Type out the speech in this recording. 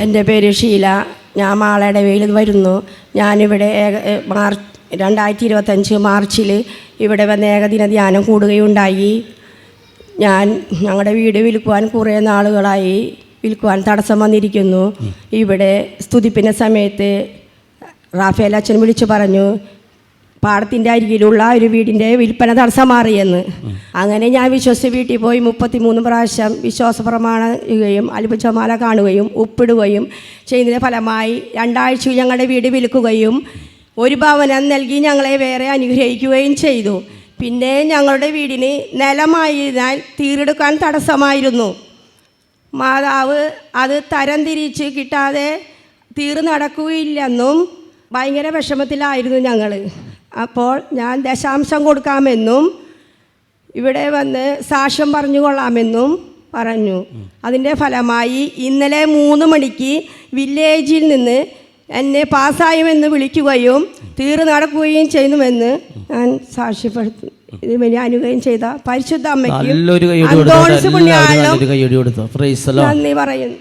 എന്റെ പേര് ഷീല. ഞാൻ മാളയുടെ വെയിൽ വരുന്നു. ഞാനിവിടെ ഏക മാർച്ച് രണ്ടായിരത്തി ഇരുപത്തഞ്ച് മാർച്ചിൽ ഇവിടെ വന്ന് ഏകദിന ധ്യാനം കൂടുകയുണ്ടായി. ഞാൻ ഞങ്ങളുടെ വീട് വിൽക്കുവാൻ കുറേ നാളുകളായി വിൽക്കുവാൻ തടസ്സം വന്നിരിക്കുന്നു. ഇവിടെ സ്തുതിപ്പിന്റെ സമയത്ത് റാഫേൽ അച്ഛൻ വിളിച്ചു പറഞ്ഞു പാടത്തിന്റെ അരികിലുള്ള ഒരു വീടിന്റെ വിൽപ്പന തടസ്സം മാറിയെന്ന് അങ്ങനെ ഞാൻ വിശ്വസിച്ച് വീട്ടിൽ പോയി മുപ്പത്തിമൂന്ന് പ്രാവശ്യം വിശ്വാസ പ്രമാണിക്കുകയും അത്ഭുതമാല കാണുകയും ഒപ്പിടുകയും ചെയ്യുന്നതിന്റെ ഫലമായി രണ്ടാഴ്ച ഞങ്ങളുടെ വീട് വിൽക്കുകയും ഒരു ഭവനം നൽകി ഞങ്ങളെ വേറെ അനുഗ്രഹിക്കുകയും ചെയ്തു. പിന്നെ ഞങ്ങളുടെ വീടിന് നിലമായതിനാൽ തീരെടുക്കാൻ തടസ്സമായിരുന്നു. മാതാവ് അത് തരംതിരിച്ച് കിട്ടാതെ തീർ നടക്കുകയില്ലെന്നും ഭയങ്കര വിഷമത്തിലായിരുന്നു ഞങ്ങൾ അപ്പോൾ ഞാൻ ദശാംശം കൊടുക്കാമെന്നും ഇവിടെ വന്ന് സാക്ഷ്യം പറഞ്ഞു കൊള്ളാമെന്നും പറഞ്ഞു. അതിന്റെ ഫലമായി ഇന്നലെ മൂന്ന് മണിക്ക് വില്ലേജിൽ നിന്ന് എന്നെ പാസ്സായുമെന്ന് വിളിക്കുകയും തീർ നടക്കുകയും ചെയ്യുന്നുവെന്ന് ഞാൻ സാക്ഷ്യപ്പെടുത്തും. ഇത് വലിയ ചെയ്ത പരിശുദ്ധ അമ്മയ്ക്കും നന്ദി പറയുന്നു.